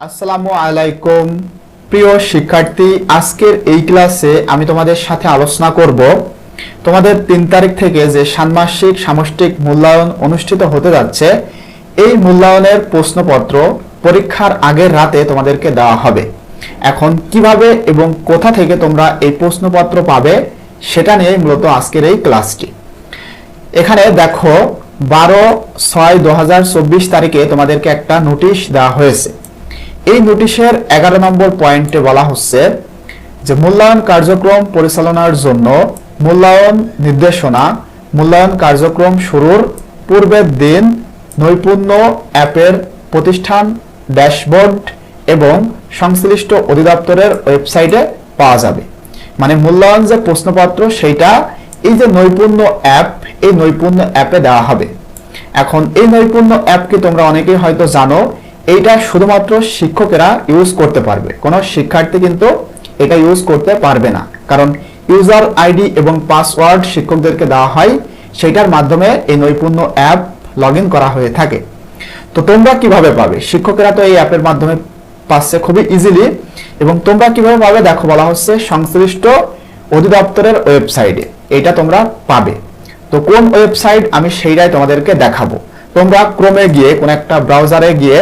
আসসালামু আলাইকুম। প্রিয় শিক্ষার্থী, আজকের এই ক্লাসে আমি তোমাদের সাথে আলোচনা করব তোমাদের তিন তারিখ থেকে যে ষান্মাসিক সামষ্টিক মূল্যায়ন অনুষ্ঠিত হতে যাচ্ছে, এই মূল্যায়নের প্রশ্নপত্র পরীক্ষার আগের রাতে তোমাদেরকে দেওয়া হবে। এখন কীভাবে এবং কোথা থেকে তোমরা এই প্রশ্নপত্র পাবে, সেটা নিয়ে মূলত আজকের এই ক্লাসটি। এখানে দেখো, বারো ছয় দু তারিখে তোমাদেরকে একটা নোটিশ দেওয়া হয়েছে। এই নোটিশের এগারো নম্বর পয়েন্টে বলা হচ্ছে যে মূল্যায়ন কার্যক্রম পরিচালনার জন্য মূল্যায়ন নির্দেশনা, মূল্যায়ন কার্যক্রম শুরুর পূর্বের দিন নৈপুণ্য অ্যাপের প্রতিষ্ঠান ড্যাশবোর্ড এবং সংশ্লিষ্ট অধিদপ্তরের ওয়েবসাইটে পাওয়া যাবে। মানে মূল্যায়ন যে প্রশ্নপত্র, সেইটা এই যে নৈপুণ্য অ্যাপ, এই নৈপুণ্য অ্যাপে দেওয়া হবে। এখন এই নৈপুণ্য অ্যাপকে তোমরা অনেকেই হয়তো জানো এইটা শুধুমাত্র শিক্ষকেরা ইউজ করতে পারবে। কোনো শিক্ষার্থী কিন্তু এটা ইউজ করতে পারবে না। কারণ ইউজার আইডি এবং পাসওয়ার্ড শিক্ষকদেরকে দেওয়া হয় সেটার মাধ্যমে এই নৈপুণ্য অ্যাপ লগ করা হয়ে থাকে। তো তোমরা কীভাবে পাবে? শিক্ষকেরা তো এই অ্যাপের মাধ্যমে পাচ্ছে খুবই ইজিলি এবং তোমরা কীভাবে পাবে? দেখো, বলা হচ্ছে সংশ্লিষ্ট অধিদপ্তরের ওয়েবসাইটে। এটা তোমরা পাবে। তো কোন ওয়েবসাইট? আমি সেইটাই তোমাদেরকে দেখাবো। তোমরা ক্রমে গিয়ে, কোন একটা ব্রাউজারে গিয়ে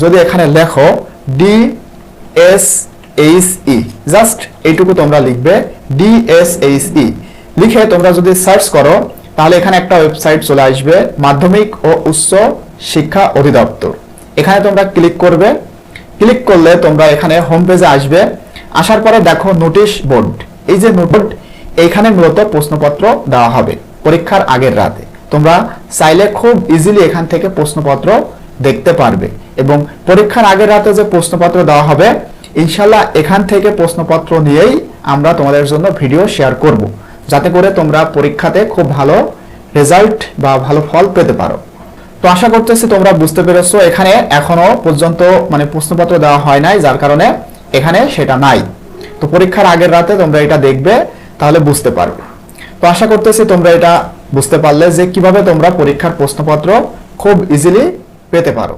যদি এখানে লেখো D S H E just এইটুকু তোমরা লিখবে ডি এস এইচ ই লিখে তোমরা যদি সার্চ করো, তাহলে এখানে একটা ওয়েবসাইট চলে আসবে, মাধ্যমিক ও উচ্চ শিক্ষা অধিদপ্তর। এখানে তোমরা ক্লিক করবে। ক্লিক করলে তোমরা এখানে হোম পেজে আসবে। আসার পরে দেখো নোটিশ বোর্ড এই যে নোট এইখানে মূলত প্রশ্নপত্র দেওয়া হবে পরীক্ষার আগের রাতে। তোমরা চাইলে খুব ইজিলি এখান থেকে প্রশ্নপত্র দেখতে পারবে। এবং পরীক্ষার আগের রাতে যে প্রশ্নপত্র দেওয়া হবে, ইনশাল্লাহ এখান থেকে প্রশ্নপত্র নিয়েই আমরা তোমাদের জন্য ভিডিও শেয়ার করব। যাতে করে তোমরা পরীক্ষাতে খুব ভালো রেজাল্ট বা ভালো ফল পেতে পারো। তো আশা করতেছি তোমরা বুঝতে পেরেছ, এখানে এখনও পর্যন্ত মানে প্রশ্নপত্র দেওয়া হয় নাই, যার কারণে এখানে সেটা নাই। তো পরীক্ষার আগের রাতে তোমরা এটা দেখবে, তাহলে বুঝতে পারবে। তো আশা করতেছি তোমরা এটা বুঝতে পারলে যে কীভাবে তোমরা পরীক্ষার প্রশ্নপত্র খুব ইজিলি পেতে পারো।